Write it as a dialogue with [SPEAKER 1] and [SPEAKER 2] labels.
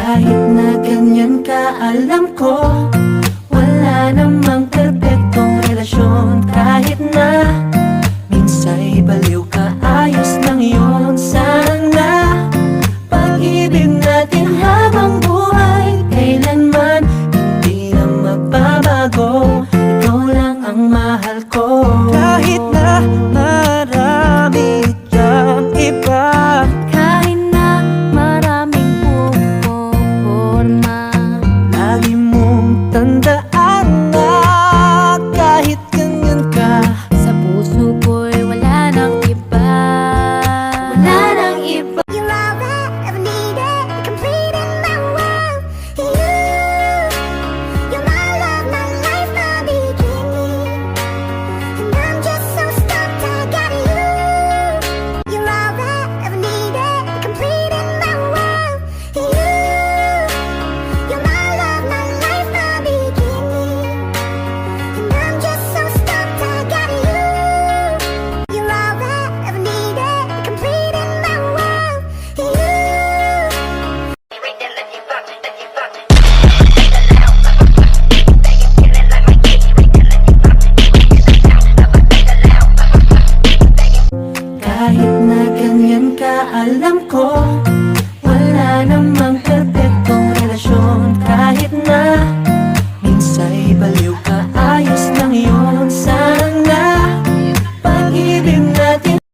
[SPEAKER 1] Kahit na ganyan ka, alam ko Wala namang perfectong relasyon. Kahit na minsay baliw ka Ayos lang yun. Sana Pag-ibig natin habang buhay Kailanman hindi na magbabago. Ikaw lang ang mahal ko. Kahit na
[SPEAKER 2] Kahit na
[SPEAKER 1] ganyan ka,
[SPEAKER 2] alam ko Wala
[SPEAKER 3] namang perfectong relasyon.
[SPEAKER 1] Kahit na minsa'y baliw